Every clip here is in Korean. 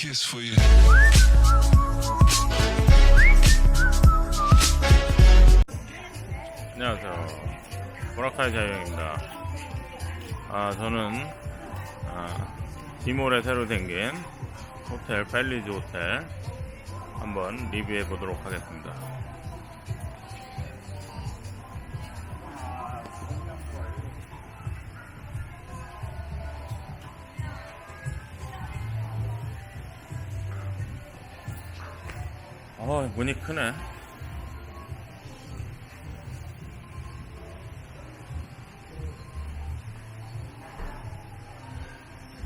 kiss for you. 안녕하세요. 보라카이 자영입니다. 아, 저는, 아, 디몰에 새로 생긴 호텔, 벨리즈 호텔 한번 리뷰해 보도록 하겠습니다. 어, 문이 크네.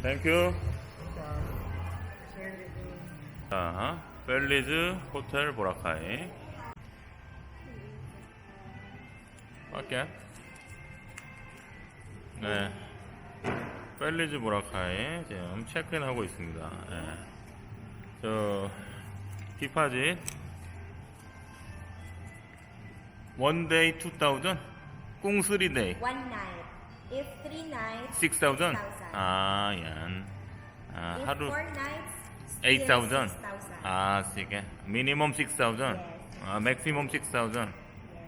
땡큐. 자, 벨리즈 호텔 보라카이. 오케이. 네. 벨리즈 보라카이 지금 체크인 하고 있습니다. 네. 저, 디파짓. 원데이 2000? 꽁쓰리데이. One night. If three nights, 6000? 6,000. 아, yan. 아, If 하루 four nights, 8000? 6,000. 아, sige. Minimum 6000. Yes. 아, maximum 6000.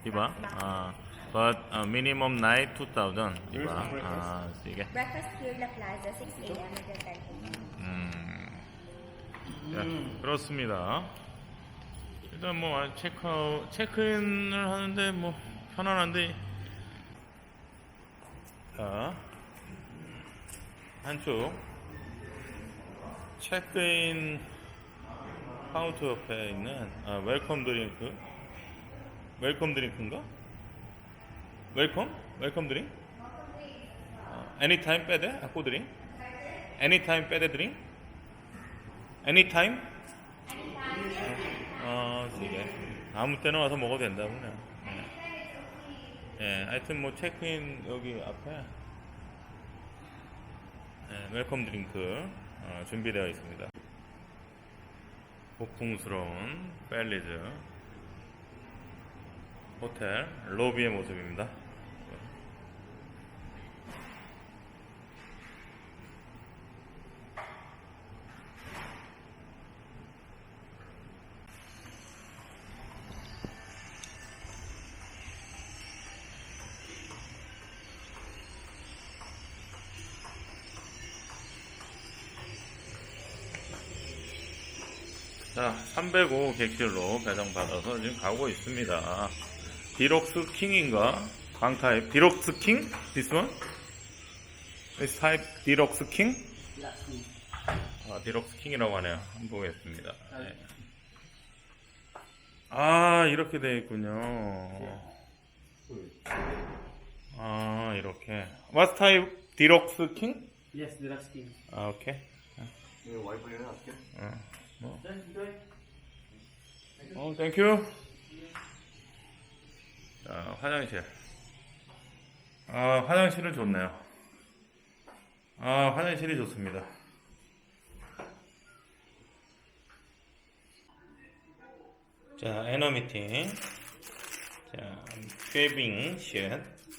Diba? Ah, but uh, minimum night 2000. Diba? Ah, sige. Breakfast here La Plaza, 6 a.m. until 10 a.m. 음. 자, 그렇습니다. 일단 뭐 아, 체크아웃, 체크인을 하는데 뭐 편안한데 자 한쪽 체크인 카운터 옆에 있는 아, 웰컴 드링크 웰컴 드링크인가? 웰컴? 웰컴 드링? 아, 애니타임 빼대? 아꼬 드링? 애니타임 빼대 드링? Anytime? 어, sige. 아무 때나 와서 먹어도 된다 보네. 예. 예, 하여튼 뭐 체크인 여기 앞에 예, 웰컴 드링크 어, 준비되어 있습니다. 고풍스러운 벨리즈 호텔 로비의 모습입니다. 자, 305 객실로 배정받아서 지금 가고 있습니다. 디럭스 킹인가? 광타입. 디럭스 킹? This one? This type 디럭스 킹? 아, 디럭스 킹이라고 하네요. 한번 보겠습니다. 네. 아, 이렇게 되어 있군요. 아, 이렇게. What type 디럭스 킹? Yes, deluxe king. 아, 오케이. 이거 와이프는 어떻게? 어, 뭐. Enjoy. 어, 땡큐. 자, 화장실. 아, 화장실은 좋네요. 아, 화장실이 좋습니다. 자, 에너 미팅. 자, 쉐빙 쉣.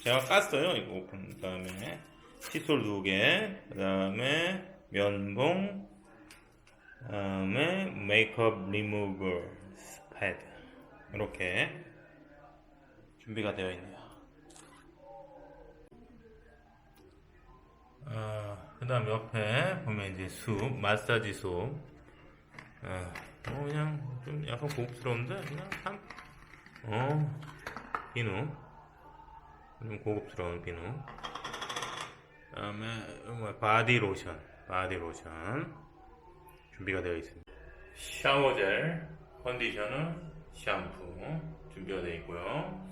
제가 깠어요. 이거 오픈. 그 다음에 칫솔 두 개. 그 다음에 면봉. 그 다음에 메이크업 리무버 패드. 이렇게 준비가 되어 있네요. 어, 그 다음 옆에 보면 이제 숲, 마사지 숲. 어, 뭐 그냥 좀 약간 고급스러운데 그냥 참, 어, 비누. 좀 고급스러운 비누. 그 다음에 뭐 바디 로션, 바디 로션 준비가 되어 있습니다. 샤워젤, 컨디셔너, 샴푸 준비가 되어 있고요.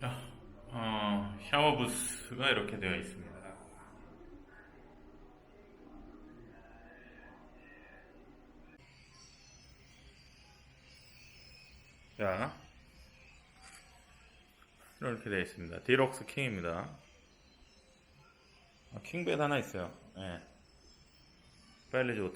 자, 어, 샤워 부스가 이렇게 되어 있습니다. 자, 이렇게 되어 있습니다. 디럭스 킹입니다. 아, 킹베드 하나 있어요. 예. पहले जो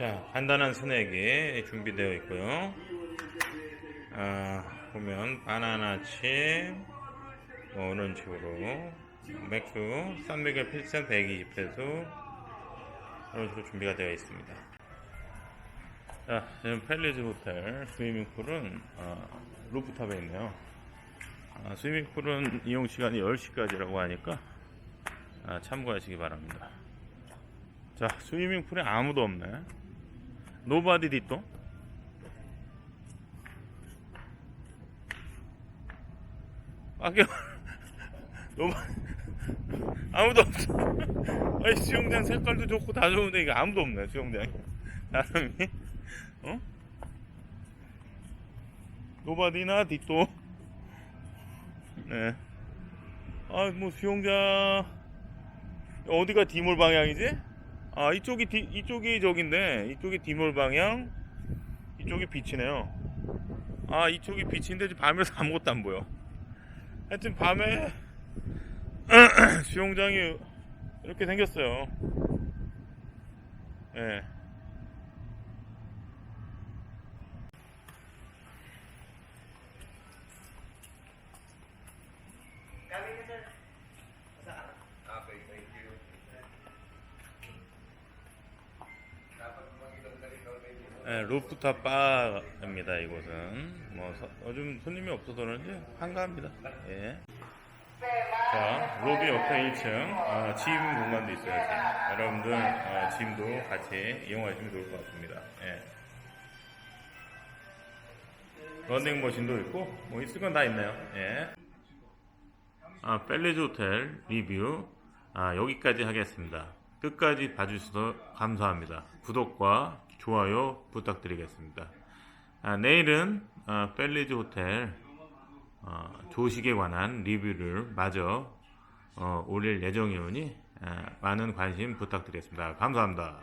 자, 간단한 스낵이 준비되어 있고요. 아, 보면 바나나 칩, 뭐 이런 식으로 맥주 300에 필선 120페소 이런 식으로 준비가 되어 있습니다. 자, 지금 펠리즈 호텔 스위밍풀은 아, 루프탑에 있네요. 아, 스위밍풀은 이용 시간이 10시까지라고 하니까 아, 참고하시기 바랍니다. 자, 스위밍풀에 아무도 없네. 노바디 디또? 밖에 노바 아무도 없어. 아니 수영장 색깔도 좋고 다 좋은데 이게 아무도 없네 수영장에 사람이. 어? 노바디나 디또. 네. 아 뭐 수영장. 어디가 디몰 방향이지? 아 이쪽이 디, 이쪽이 저긴데. 이쪽이 디몰 방향. 이쪽이 빛이네요. 아 이쪽이 빛인데 밤에서 아무것도 안 보여 하여튼 밤에 수영장이 이렇게 생겼어요 예. 예, 루프탑 바입니다 이곳은 뭐 서- 요즘 손님이 없어서 그런지 한가합니다 예. 자 로비 옆에 1층 아, 짐 공간도 있어요 짐. 여러분들 아, 짐도 같이 이용하시면 좋을 것 같습니다 예. 런닝 머신도 있고 뭐 있을 건 다 있네요 예. 아, 펠리즈 호텔 리뷰 아, 여기까지 하겠습니다. 끝까지 봐주셔서 감사합니다. 구독과 좋아요 부탁드리겠습니다. 아, 내일은 아, 펠리즈 호텔 어, 조식에 관한 리뷰를 마저 어, 올릴 예정이오니 아, 많은 관심 부탁드리겠습니다. 감사합니다.